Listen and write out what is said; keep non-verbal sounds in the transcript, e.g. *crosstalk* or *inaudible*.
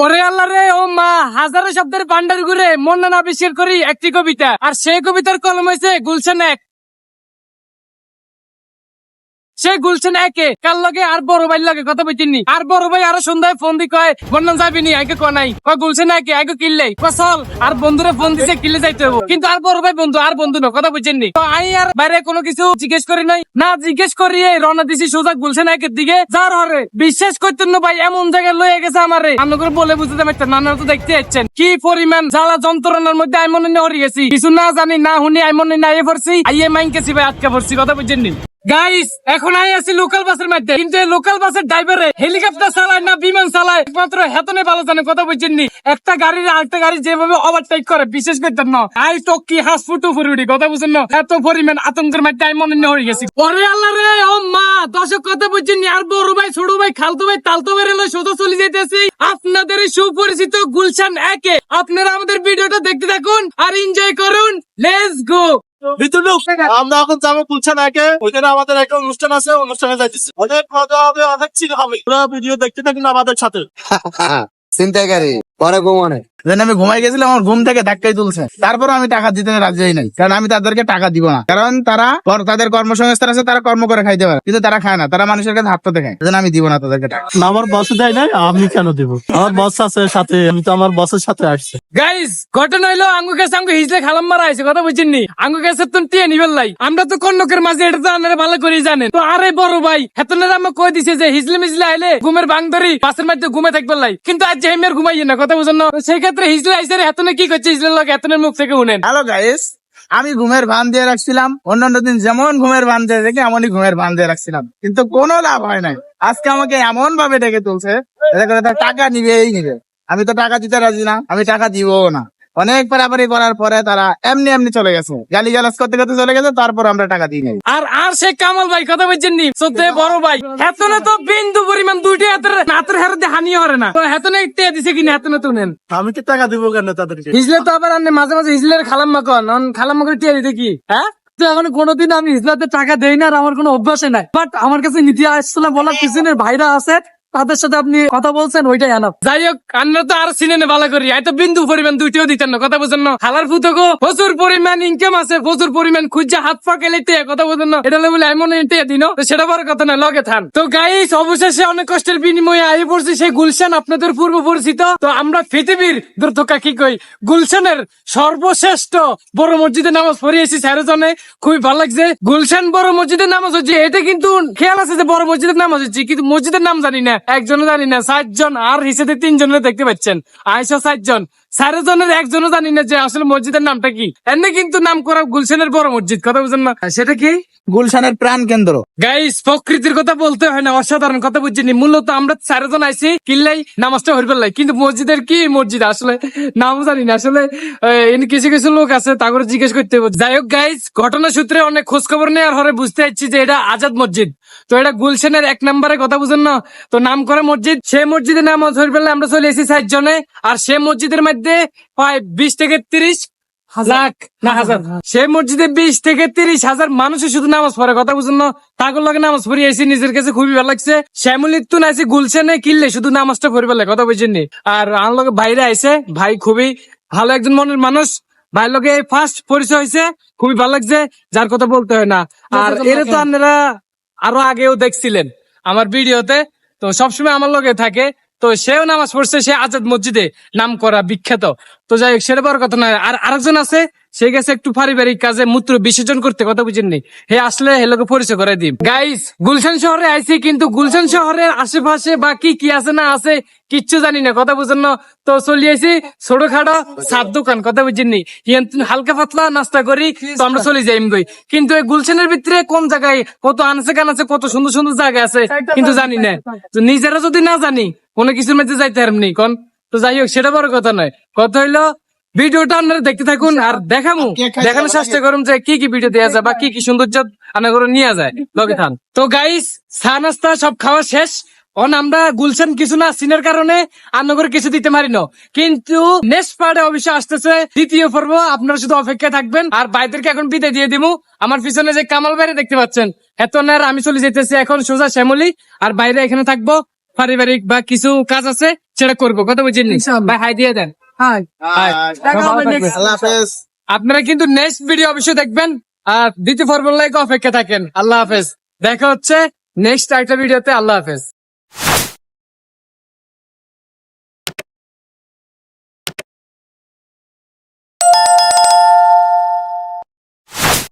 পরে আল্লাহ রে, ও মা, হাজারো শব্দের ভান্ডার ঘুরে মন্নান আবিষ্কার করি একটি কবিতা। আর সেই কবিতার কলম হয়েছে গুলশান এক। সে গুলছেন একে, কার লগে আর বড় ভাই লগে কথা বলছিনি আর বড় ভাই আরও সন্ধ্যায় ফোন দি কয়, বন্যান যাবি নি আগে কয় নাই। কয় গুলছেন একে, আগে কিনলে। চল, আর বন্ধুরে ফোন দিছে, কিনলে যাইতে হব কিন্তু আর বড় ভাই বন্ধু, আর বন্ধু না, কথা বলছেননি তো আই আর বাইরে কোনো কিছু জিজ্ঞেস করি নাই। না জিজ্ঞেস করিয়ে রওনা দিছি সোজা গুলছেন একের দিকে। যার হরে, বিশ্বাস করতেন ভাই, এমন জায়গায় লয়ে গেছে আমারে। আমি করে বলে বুঝতে পারতেন নানা তো দেখতে যাচ্ছেন। কি পরিমাণ জ্বালা যন্ত্রণার মধ্যে আমি মনে হরি গেছি কিছু না জানি, না শুনি আমি মনে না এ পড়ছি আইয়ে মাইনকেছি ভাই, আটকা পড়ছি কথা বুঝছেন গাইস এখন আই আছি লোকাল বাসের মধ্যে। কিন্তু এই লোকাল বাসের ড্রাইভারে হেলিকপ্টার চালায় না, বিমান চালায়, একমাত্র হেতনে ভালো জানে, কথা বুঝছেন নি? একটা গাড়ির আরেকটা গাড়ি যেভাবে ওভারটেক করে, বিশেষ করতেন না। আই টকি হাস ফুটু ফুরুডি, কথা বুঝছেন না? এত পরিমাণ আতঙ্কের মধ্যে আমি মনে হয়ে গেছি। পরে আল্লাহ রে, ও মা! দর্শক, কথা বুঝছেন নি? আর বড় ভাই, ছোট ভাই, খালতো ভাই, তালতো ভাই রেলো সোজা চলে যেতেছি আপনাদের সুপরিচিত গুলশান একে। আপনারা আমাদের ভিডিওটা দেখতে থাকুন আর এনজয় করুন। লেটস গো আমরা এখন যাব কুলছে আগে ওইখানে আমাদের একটা অনুষ্ঠান আছে অনুষ্ঠানে যাইতেছি। অনেক মজা হবে অনেক চিল হবে। পুরো ভিডিও দেখতে থাকুন আমাদের সাথে। *laughs* চিন্তাকারী পরে ঘুমানে যেন আমি ঘুমাই গেছিলাম আমার ঘুম থেকে ধাক্কাই তুলছে। তারপর আমি টাকা দিতে রাজি হই নাই কারণ আমি তাদেরকে টাকা দিব না। কারণ তারা তাদের কর্মসংস্থান আছে তারা কর্ম করে খাইতে পারে কিন্তু তারা খায় না তারা মানুষের কাছে হাত পাতে খায় যেন আমি দিব না তাদেরকে টাকা। আমার বস দেয় নাই আমি কেন দিব? আমার বস আছে সাথে আমি তো আমার বসের সাথে আসছে। গাইস ঘটনা হইল আঙ্গু কাছে আঙ্গু হিজলে খালাম মারা আছে কথা বুঝছেন নি? আঙ্গু কাছে তো টিয়ে নিবেল লাই। আমরা তো কন্নকের মাঝে এটা তো আপনারা ভালো করে জানেন। তো আরে বড় ভাই হেতনের আমি কই দিছে যে হিজলে মিজলে আইলে ঘুমের বাং ধরি বাসের মধ্যে ঘুমে থাকবে লাই। কিন্তু আজ হেমের ঘুমাইয়ে না কথা বুঝেন না? তো সেই ক্ষেত্রে হিজলে আইসে রে, এতনে কি করছে হিজলে লোক? এতনে মুখ থেকে উনেন হ্যালো গাইস আমি ঘুমের ভান দিয়ে রাখছিলাম। অন্যান্য দিন যেমন ঘুমের ভান দিয়ে রেখে এমনই ঘুমের ভান দিয়ে রাখছিলাম। কিন্তু কোনো লাভ হয় নাই। আজকে আমাকে এমন ভাবে ডেকে তুলছে টাকা নিবে এই নিবে। আমি তো টাকা দিতে রাজি না, আমি টাকা দিবও না। অনেক পারাপারি করার পরে তারা এমনি এমনি চলে গেছে। গালি গালাজ করতে করতে চলে গেছে তারপর আমরা টাকা দিই নাই। আর আর সে কামাল ভাই কথা বলছেন নি? সত্যি বড় ভাই। হেতনে তো বিন্দু পরিমাণ দুইটা হাতের হাতের হাতে হানি হরে না। তো হেতনে টিয়ে দিছে কিনা হেতনে তো নেন। আমি কি টাকা দিব কেন তাদেরকে? হিজলে তো আবার আনে মাঝে মাঝে হিজলের খালাম্মা কন। অন খালাম্মা করে টিয়া দিতে কি? হ্যাঁ? তো এখন কোনোদিন আমি হিজলাতে টাকা দেই না আর আমার কোনো অভ্যাসে নাই। বাট আমার কাছে নীতি আসছিল বলার পিছনের ভাইরা আছে তাদের সাথে আপনি কথা বলছেন, ওইটাই আনাপ যাই হোক আমরা তো আর সিনেমা ভালো করি। এই তো বিন্দু পরিমাণ দুইটাও দিতেন না, কথা বলছেন না। খালার ফুতকো প্রচুর পরিমাণ ইনকাম আছে, প্রচুর পরিমাণ খুঁজা হাত পা গেলে কথা বলছেন না। এটা বলে এমন টিয়া দিন সেটা বড় কথা না, লগে থান। তো গাইস অবশেষে অনেক কষ্টের বিনিময়ে আই পড়ছি সেই গুলশান, আপনাদের পূর্ব পরিচিত। তো আমরা পৃথিবীর দুর্থকা কি কই? গুলশানের সর্বশ্রেষ্ঠ বড় মসজিদে নামাজ পড়িয়েছি স্যারজনে খুবই ভালো লাগছে। গুলশান বড় মসজিদের নামাজ হচ্ছে এটা কিন্তু খেয়াল আছে যে বড় মসজিদের নামাজ হচ্ছে, কিন্তু মসজিদের নাম জানি না। একজনও জানি না ষাটজন আর হিসেবে তিনজনের দেখতে পাচ্ছেন। আইসা ষাটজন স্যারজনের একজনও জানি না যে আসলে মসজিদের নামটা কি। এমনি কিন্তু নাম করা গুলশানের বড় মসজিদ কথা বুঝেন না। সেটা কি? গুলশানের প্রাণ কেন্দ্র। গাইস প্রকৃতির কথা বলতে হয় না অসাধারণ কথা বুঝছিনি মূলত আমরা চারজন আইছি কিনলেই নামাজটা হইবার লাই। কিন্তু মসজিদের কি মসজিদ? আসলে নাম জানি না। আসলে এনে কিছু কিছু লোক আছে তা করে জিজ্ঞেস করতে যাই হোক গাইস ঘটনা সূত্রে অনেক খোঁজ খবর নেওয়ার হরে বুঝতে পারছি যে এটা আজাদ মসজিদ। তো এটা গুলশানের এক নম্বরে কথা বুঝেন না? তো নাম করা মসজিদ সে মসজিদে নামাজ হইবার লাই আমরা চলে এসেছি ষাট জনে আর সে মসজিদের মধ্যে প্রায় বিশ থেকে তিরিশ লাখ না হাজার। সে মসজিদে বিশ থেকে তিরিশ হাজার মানুষের শুধু নামাজ পড়ে কথা বুঝুন না? তাগর লগে নামাজ পড়ি আইসি নিজের কাছে খুবই ভালো লাগছে। শ্যামলির তো নাইছে গুলশানে কিনলে শুধু নামাজটা কথা বুঝেন নি? আর আমার লগে বাইরে আইছে ভাই খুবই ভালো একজন মনের মানুষ। ভাই লগে ফার্স্ট পরিচয় হয়েছে খুবই ভালো লাগছে যার কথা বলতে হয় না। আর এর তো আপনারা আরও আগেও দেখছিলেন আমার ভিডিওতে। তো সবসময় আমার লোকে থাকে। তো সেও নামাজ পড়ছে সে আজাদ মসজিদে নাম করা বিখ্যাত। তো যাই হোক, সেটা বড় কথা নয়। আর আরেকজন আছে সে গেছে একটু পারিবারিক কাজে মূত্র বিসর্জন করতে কথা বুঝেননি? হে আসলে হে লোকে পরিচয় করে দিই গাইস গুলশান শহরে আইছি কিন্তু গুলশান শহরের আশেপাশে বা কি কি আছে না আছে কিচ্ছু জানি না কথা বুঝেন না? তো চলি আইছি ছোটখাটো সাত দোকান কথা বুঝেননি? ইয়ান হালকা পাতলা নাস্তা করি তো আমরা চলে যাই এমনি কিন্তু এই গুলশানের ভিতরে কোন জায়গায় কত আনছে কান আছে কত সুন্দর সুন্দর জায়গা আছে কিন্তু জানি না। তো নিজেরা যদি না জানি কোনো কিছুর মধ্যে যাইতে পারবনি কোন? তো যাই হোক সেটা বড় কথা নয়। কথা হইল ভিডিওটা আপনারা দেখতে থাকুন আর দেখামু। দেখানোর চেষ্টা করুন যে কি কি ভিডিও দেওয়া যায় বা কি কি সৌন্দর্য আনা করে নিয়ে যায়। লগে থান। তো গাইস চা নাস্তা সব খাওয়া শেষ। অন আমরা গুলশান কিছু না সিনের কারণে আন্নগর কিছু দিতে পারি না কিন্তু নেক্সট পার্টে অবশ্য আসতেছে দ্বিতীয় পর্ব। আপনারা শুধু অপেক্ষা থাকবেন আর ভাইদেরকে এখন বিদায় দিয়ে দিবো আমার পিছনে যে কামাল বাইরে দেখতে পাচ্ছেন হেতন আর আমি চলে যেতেছি এখন সোজা শ্যামলি। আর বাইরে এখানে থাকব পারিবারিক বা কিছু কাজ আছে সেটা করব। কথা বুঝছেন নি? ভাই হাই দিয়ে দেন। হাই আল্লাহ হাফেজ আপনারা কিন্তু নেক্সট ভিডিও অবশ্যই দেখবেন। আর দ্বিতীয় ফর্মুলা লাইক অপেক্ষা থাকেন। আল্লাহ হাফেজ। দেখা হচ্ছে নেক্সট আরেকটা ভিডিওতে আল্লাহ হাফেজ।